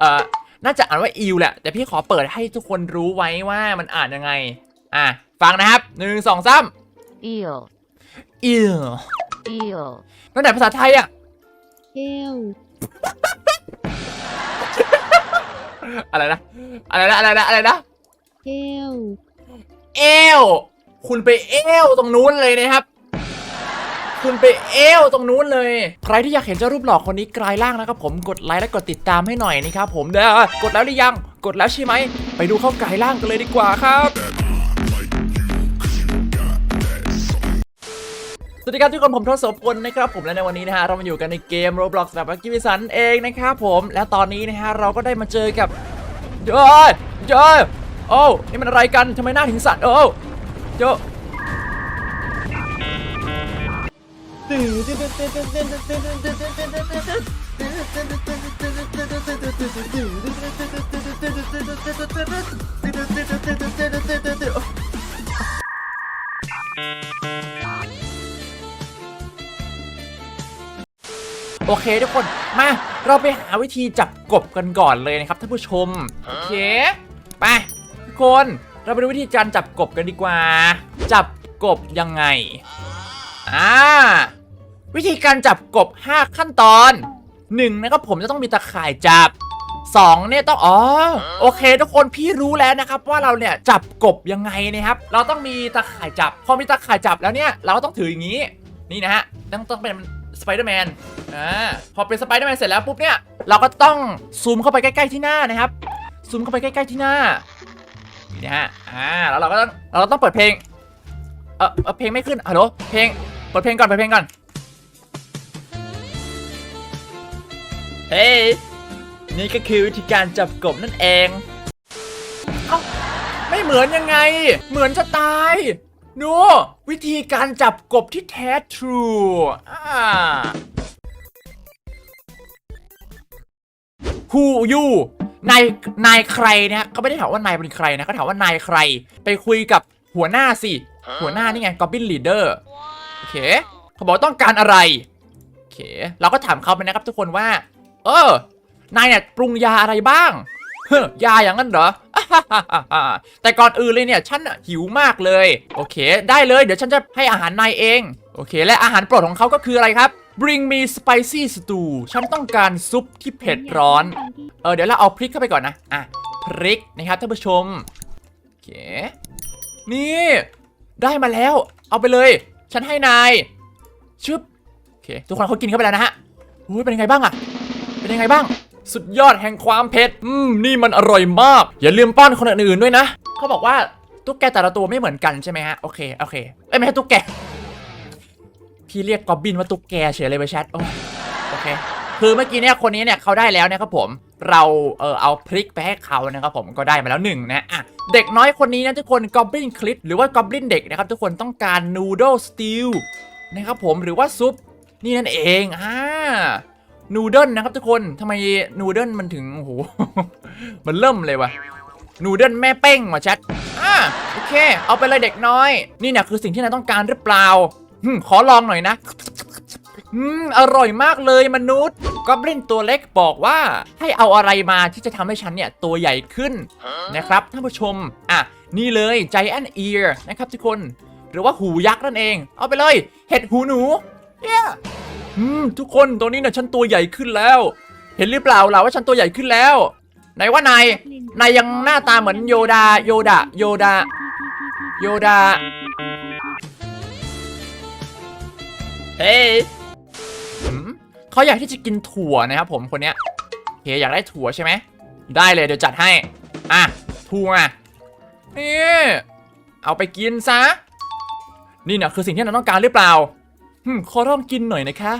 เออน่าจะอ่านว่าอิวแหละ แต่พี่ขอเปิดให้ทุกคนรู้ไว้ว่ามันอ่านยังไง อะ ฟังนะครับหนึ่งสองสาม eel อิว eel ตั้งแต่ภาษาไทยอะ eel อะไรนะ อะไรนะ อะไรนะ อะไรนะ eel เอว คุณไปเอวตรงนู้นเลยนะครับ คุณไปเอวตรงนู้นเลย ใครที่อยากเห็นเจ้ารูปหล่อคนนี้กลายร่างนะครับผมกดไลค์และกดติดตามให้หน่อยนะครับผมเด้อกดแล้วหรือยังกดแล้วใช่ไหม ไปดูเข้ากลายร่างกันเลยดีกว่าครับสวัสดีครับทุกคนผมทศพลนะครับผมและในวันนี้นะฮะเรามาอยู่กันในเกม Roblox แบบกิวิสันเองนะครับผมและตอนนี้นะฮะเราก็ได้มาเจอกับเจอเจอโอ้นี่มันอะไรกันทำไมหน้าถึงสั่นโอ้เโอเคทุกคนมาเราไปหาวิธีจับกบกันก่อนเลยนะครับท่านผู้ชมโอเคไปทุกคนเราไปดูวิธีการจับกบกันดีกว่าจับกบยังไงอ่า วิธีการจับกบ 5 ขั้นตอน 1 นะครับผมจะต้องมีตะข่ายจับ 2 เนี่ยต้องอ๋อโอเค ทุกคนพี่รู้แล้วนะครับว่าเราเนี่ยจับกบยังไงนะครับ เราต้องมีตะข่ายจับ พอมีตะข่ายจับแล้วเนี่ยเราก็ต้องถืออย่างนี้ นี่นะฮะต้องต้องเป็นสไปเดอร์แมนอ่าพอเป็นสไปเดอร์แมนเสร็จแล้วปุ๊บเนี่ยเราก็ต้องซูมเข้าไปใกล้ๆที่หน้านะครับซูมเข้าไปใกล้ๆที่หน้านี่นะฮะอ่าแล้วเราก็ต้องเราก็ต้องเปิดเพลงเออเอ่อเพลงไม่ขึ้นฮัลโหลเพลงเปิดเพลงก่อนเปิดเพลงก่อน เฮ้ยนี่ก็คือวิธีการจับกบนั่นเองเอ้าไม่เหมือนยังไง เหมือนจะตายดูวิธีการจับกบที่แท้ทรูอ่า Who you นายนายใครนะเขาไม่ได้ถามว่านายเป็นใครนะเขาถามว่านายใคร ไปคุยกับหัวหน้าสิ หัวหน้านี่ไง Goblin Leader โอเคเขาบอกต้องการอะไรโอเค เราก็ถามเขาไปนะครับทุกคนว่า เออ นายเนี่ยปรุงยาอะไรบ้างเฮ้ยาอย่างนั้นเหรอ แต่ก่อนอื่นเลยเนี่ยฉันหิวมากเลย โอเค ได้เลยเดี๋ยวฉันจะให้อาหารนายเอง โอเค และอาหารโปรดของเขาก็คืออะไรครับ Bring me spicy stew ฉันต้องการซุปที่เผ็ดร้อน เออเดี๋ยวเราเอาพริกเข้าไปก่อนนะ อะ พริกนะครับท่านผู้ชม โอเค นี่ ได้มาแล้ว เอาไปเลย ฉันให้นาย ชึบ โอเค ทุกคนเขากินเข้าไปแล้วนะฮะอุ้ยเป็นยังไงบ้างอะ เป็นยังไงบ้าง สุดยอดแห่งความเผ็ด อืม นี่มันอร่อยมาก อย่าลืมป้อนคนอื่นๆด้วยนะ เขาบอกว่าตุ๊กแกแต่ละตัวไม่เหมือนกันใช่ไหมฮะ โอเค โอเค เอ้ยไม่ใช่ตุ๊กแก พี่เรียกกอบบินว่าตุ๊กแกเฉยเลยไปแชท โอ้โอเค คือเมื่อกี้เนี่ยคนนี้เนี่ยเขาได้แล้วนะครับผม เราเออเอาพริกไปให้เขานะครับผมก็ได้มาแล้วหนึ่งนะอะเด็กน้อยคนนี้นะทุกคนกอบบินคลิปหรือว่ากอบบินเด็กนะครับทุกคนต้องการนูโดสติลนะครับผมหรือว่าซุปนี่นั่นเองอ่า นูเดิลนะครับทุกคนทำไมนูเดิลมันถึงโอ้โห มันเริ่มเลยวะนูเดิลแม่เป้งว่ะแชทอ่าโอเค เอาไปเลยเด็กน้อย นี่เนี่ยคือสิ่งที่นายต้องการหรือเปล่าหึมขอลองหน่อยนะอืมอร่อยมากเลยมนุษย์กอบลินตัวเล็กบอกว่าให้เอาอะไรมาที่จะทำให้ฉันเนี่ยตัวใหญ่ขึ้นนะครับท่านผู้ชม อะ นี่เลย Giant Ear นะครับทุกคน หรือว่าหูยักษ์นั่นเอง เอาไปเลย เห็ดหูหนูเนี่ย อืมทุกคนตัวนี้เนี่ยฉันตัวใหญ่ขึ้นแล้ว เห็นหรือเปล่าล่ะว่าฉันตัวใหญ่ขึ้นแล้วไหนว่านายนายยังหน้าตาเหมือนโยดา โยดา โยดา โยดา เฮ้ยเขาอยากที่จะกินถั่วนะครับผมคนเนี้ยโอเคอยากได้ถั่วใช่ไหม ได้เลยเดี๋ยวจัดให้ อะถั่วนี่เอาไปกินซะ นี่เนี่ยคือสิ่งที่เราต้องการหรือเปล่า อืมขอลองกินหน่อยนะคะ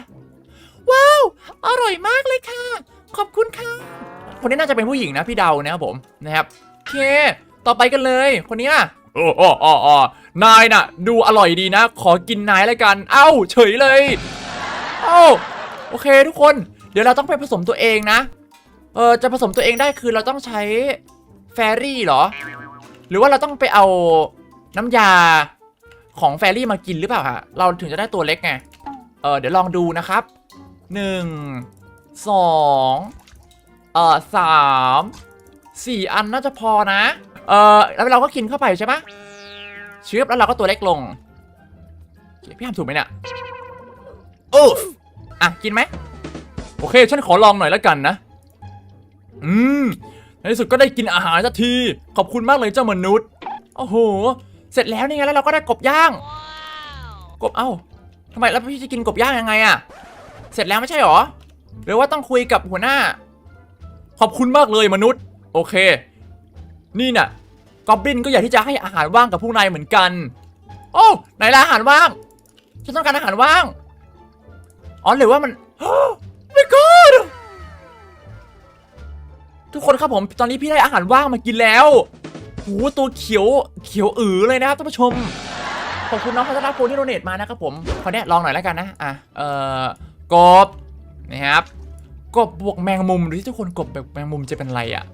ว้าว อร่อยมากเลยค่ะ ขอบคุณค่ะ คนนี้น่าจะเป็นผู้หญิงนะพี่เดานะครับผมนะครับโอเค ต่อไปกันเลย คนนี้ยโอ้โอ้โอ้โอ้นายน่ะ ดูอร่อยดีนะ ขอกินนายแล้วกัน เอ้า เฉยเลย เอ้า โอเคทุกคน เดี๋ยวเราต้องไปผสมตัวเองนะ เออจะผสมตัวเองได้คือเราต้องใช้แฟรี่เหรอ หรือว่าเราต้องไปเอาน้ำยา ของแฟรี่มากินหรือเปล่าฮะเราถึงจะได้ตัวเล็กไงเออเดี๋ยวลองดูนะครับหนึ่งสองเอ่อสามสี่อันน่าจะพอนะ เออแล้วเราก็กินเข้าไปใช่ปะเชื้อแล้วเราก็ตัวเล็กลงโอเคพี่ทำถูกไหมเนี่ยโอ้อะกินไหมโอเค ฉันขอลองหน่อยแล้วกันนะ อืม ในที่สุดก็ได้กินอาหารสักที ขอบคุณมากเลยเจ้ามนุษย์ โอ้โห เสร็จแล้วนี่ไงแล้วเราก็ได้กบย่าง กบเอ้าทำไมแล้วพี่จะกินกบย่างยังไงอะเสร็จแล้วไม่ใช่หรอ หรือว่าต้องคุยกับหัวหน้า ขอบคุณมากเลยมนุษย์ โอเค นี่น่ะกอบบินก็อยากที่จะให้อาหารว่างกับพวกนายเหมือนกัน โอ้ไหนล่ะอาหารว่างฉันต้องการอาหารว่าง อ๋อหรือว่ามัน my god ทุกคนครับผมตอนนี้พี่ได้อาหารว่างมากินแล้ว โหตัวเขียวเขียวอือเลยนะครับท่านผู้ชมขอบคุณน้องพัฒนาภูที่โดเนทมานะครับผมขอเนี้ยลองหน่อยแล้วกันนะอะเอ่อกบนะครับกบบวกแมงมุมดูที่ทุกคนกบแบวกแมงมุมจะเป็นอะไรอะ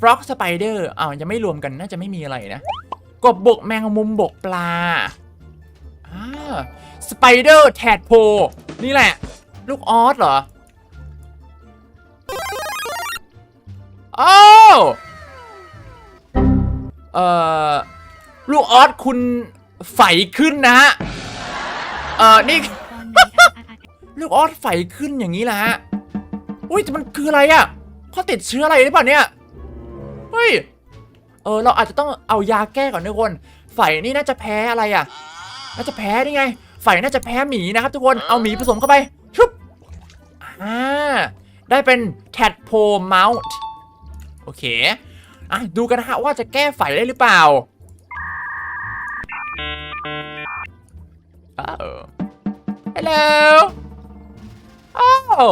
ฟล็อกสไปเดอร์อ้าวยังไม่รวมกันน่าจะไม่มีอะไรนะกบบวกแมงมุมบวกปลาอ่าสไปเดอร์แทดโพนี่แหละ ลูกออสเหรออ้ เอ่อลูกออสคุณไฝขึ้นนะฮะเอ่อนี่ ลูกออสไฝขึ้นอย่างนี้แหละฮะอุ้ยแต่มันคืออะไรอะ่ะเขาติดเชื้ออะไรหรือเปล่าเนี่ยเฮ้ยเออเราอาจจะต้องเอายาแก้ก่อนทุกคนไฝนี่น่าจะแพ้อะไรอะ่ะ น่าจะแพ้นี่ไงไฝน่าจะแพ้หมีนะครับ ทุกคนเอาหมีผสมเข้าไปชุบอ่าได้เป็น cat p o mount โอเค อะดูกันนะฮะว่าจะแก้ไฝได้หรือเปล่าอ้าวฮัลโหลอ้าว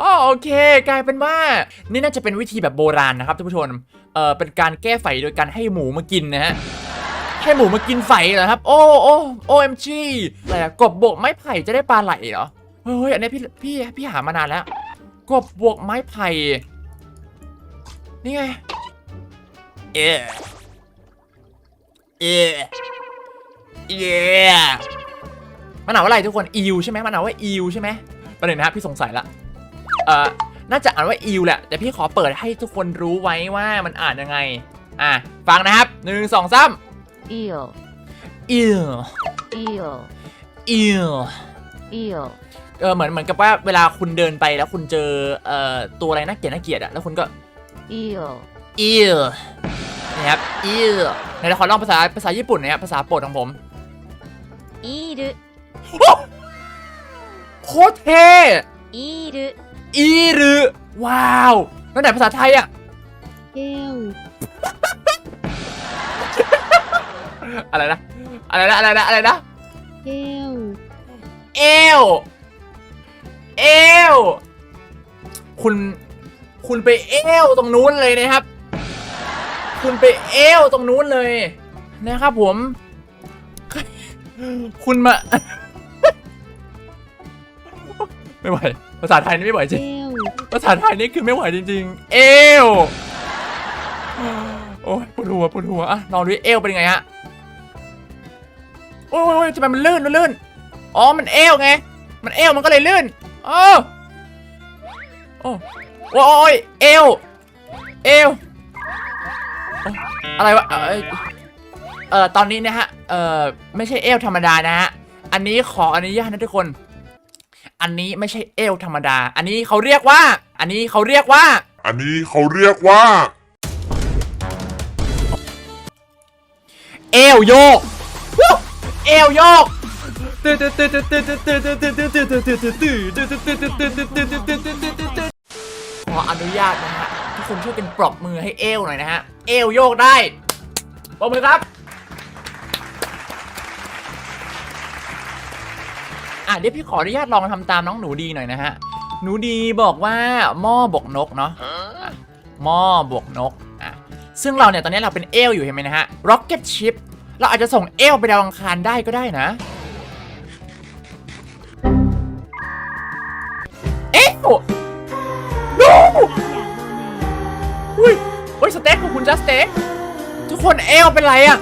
อ๋อโอเค กลายเป็นว่า นี่น่าจะเป็นวิธีแบบโบราณนะครับท่านผู้ชมเอ่อเป็นการแก้ไฝโดยการให้หมูมากินนะฮะให้หมูมากินไฝเหรอครับ โอ้โอ้โอเอ็มจีอะไรอะกบบวกไม้ไผ่จะได้ปลาไหลเหรอเฮ้ยอันนี้พี่พี่พี่หามานานแล้ว กบบวกไม้ไผ่นี่ไง เออเออเย้มันอ่านว่าอะไรทุกคนอิวใช่ไหมมันอ่านว่าอิวใช่ไหมประเด็นนะครับพี่สงสัยละเอ่อน่าจะอ่านว่าอิวแหละแต่พี่ขอเปิดให้ทุกคนรู้ไว้ว่ามันอ่านยังไง อะฟังนะครับหนึ่งสองสาม eel อิว eel อิว eel เออเหมือนเหมือนกับว่าเวลาคุณเดินไปแล้วคุณเจอเอ่อตัวอะไรน่าเกลียดน่าเกลียดอะแล้วคุณก็ eel อิว นะครับอิวไหนเราขอลองภาษาภาษาญี่ปุ่นหนะครับภาษาโปรดของผม eel โคตรเท่ eel อีรือว้าวแล้วไหนภาษาไทยอะแก้วอะไรนะอะไรนะอะไรนะอะไรนะแก้วเอวเอวคุณคุณไปเอวตรงนู้นเลยนะครับ คุณไปเอวตรงนู้นเลยนะครับผม คุณมา ไม่ไหวภาษาไทยนี่ไม่ไหวจริงแก้วภาษาไทยนี่คือไม่ไหวจริง ๆ เอวโอ้ยปวดหัวปวดหัวอะลองดูดิเอวเป็นยังไงฮะโอ้ยทำไมมันลื่นมันลื่นอ๋อมันเอวไง มันเอวมันก็เลยลื่นโอ้โอ้โอ้ยเอวเอวโอ๊ยอะไรวะ เออเออตอนนี้นะฮะ เออไม่ใช่เอวธรรมดานะฮะ อันนี้ขออนุญาตนะทุกคน อันนี้ไม่ใช่เอวธรรมดา อันนี้เขาเรียกว่า อันนี้เขาเรียกว่า อันนี้เขาเรียกว่า เอวโยกวู้เอวโยกขออนุญาตนะฮะทุกคนช่วยกันปรบมือให้เอวหน่อยนะฮะ เอวโยกได้ปรบมือครับ อะเดี๋ยวพี่ขออนุญาตลองทำตามน้องหนูดีหน่อยนะฮะ หนูดีบอกว่าหม้อบวกนกเนาะอะหม้อบวกนกอะซึ่งเราเนี่ยตอนนี้เราเป็นเอลอยู่เห็นไหมนะฮะ Rocket Ship เราอาจจะส่งเอลไปดาวอังคารได้ก็ได้นะ เอลดูอยากโด เนทอุ้ยสเต็กของคุณจัสเต็กทุกคนเอลเป็นไรอะ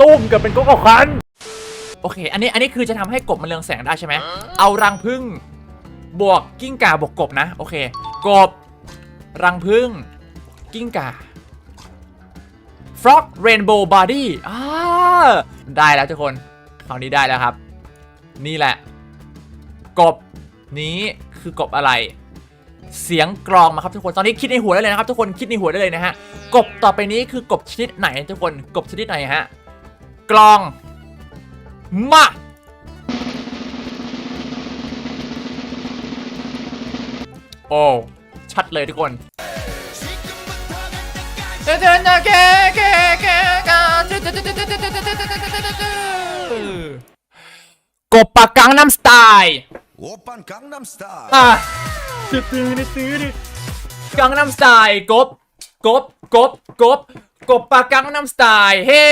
ตุ้มเกิดเป็นก๊กกับคันโอเค อันนี้อันนี้คือจะทำให้กบมันเรืองแสงได้ใช่ไหม เอารังพึ่งบวกกิ้งก่าบวกกบนะ โอเค กบ รังผึ้งกิ้งก่า frog rainbow body อ่าได้แล้วทุกคนคราวนี้ได้แล้วครับ นี่แหละ กบนี้คือกบอะไร เสียงกรองมาครับทุกคน ตอนนี้คิดในหัวได้เลยนะครับทุกคน คิดในหัวได้เลยนะฮะ กบต่อไปนี้คือกบชนิดไหนทุกคน กบชนิดไหนฮะกลอง มา โอ้ ชัดเลยทุกคนกบปากกังน้ำสไตล์ Open Gangnam Style อะตื้อตื้อตื้อกังน้ำสไตล์กบ กบ กบ กบ กบปากกังน้ำสไตล์เฮ้